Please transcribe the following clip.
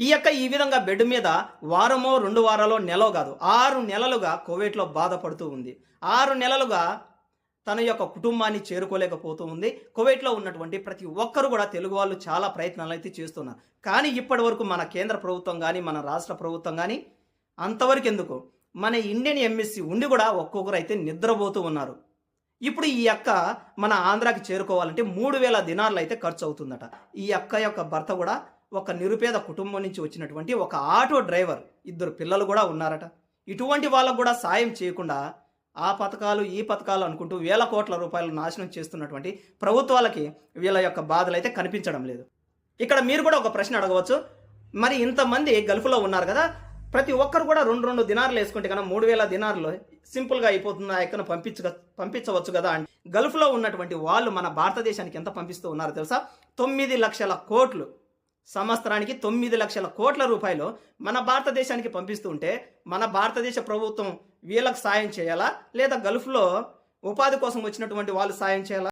ఈ యొక్క ఈ విధంగా బెడ్ మీద వారమో రెండు వారాలో నెలో కాదు ఆరు నెలలుగా కోవిడ్లో బాధపడుతూ ఉంది. ఆరు నెలలుగా తన యొక్క కుటుంబాన్ని చేరుకోలేకపోతూ ఉంది. కువైట్లో ఉన్నటువంటి ప్రతి ఒక్కరు కూడా తెలుగు వాళ్ళు చాలా ప్రయత్నాలు అయితే చేస్తున్నారు. కానీ ఇప్పటి వరకు మన కేంద్ర ప్రభుత్వం కానీ మన రాష్ట్ర ప్రభుత్వం కానీ అంతవరకు ఎందుకు? మన ఇండియన్ ఎంఎస్సి ఉండి కూడా ఒక్కొక్కరు అయితే నిద్రపోతూ ఉన్నారు. ఇప్పుడు ఈ అక్క మన ఆంధ్రాకి చేరుకోవాలంటే మూడు వేల దినార్లు అయితే ఖర్చు అవుతుందట. ఈ అక్క యొక్క భర్త కూడా ఒక నిరుపేద కుటుంబం నుంచి వచ్చినటువంటి ఒక ఆటో డ్రైవర్ ఇద్దరు పిల్లలు కూడా ఉన్నారట. ఇటువంటి వాళ్ళకు కూడా సాయం చేయకుండా ఆ పథకాలు ఈ పథకాలు అనుకుంటూ వేల కోట్ల రూపాయలు నాశనం చేస్తున్నటువంటి ప్రభుత్వాలకి వీళ్ళ యొక్క బాధలు అయితే కనిపించడం లేదు. ఇక్కడ మీరు కూడా ఒక ప్రశ్న అడగవచ్చు. మరి ఇంతమంది గల్ఫ్లో ఉన్నారు కదా ప్రతి ఒక్కరు కూడా రెండు రెండు దినార్లు వేసుకుంటే కన్నా మూడు వేల దినార్లు సింపుల్గా అయిపోతుంది? ఆ ఎక్కను పంపించ పంపించవచ్చు కదా అని గల్ఫ్లో ఉన్నటువంటి వాళ్ళు మన భారతదేశానికి ఎంత పంపిస్తూ ఉన్నారో తెలుసా? తొమ్మిది లక్షల కోట్లు సంవత్సరానికి తొమ్మిది లక్షల కోట్ల రూపాయలు మన భారతదేశానికి పంపిస్తూ ఉంటే మన భారతదేశ ప్రభుత్వం వీళ్ళకు సాయం చేయాలా? లేదా గల్ఫ్లో ఉపాధి కోసం వచ్చినటువంటి వాళ్ళు సాయం చేయాలా?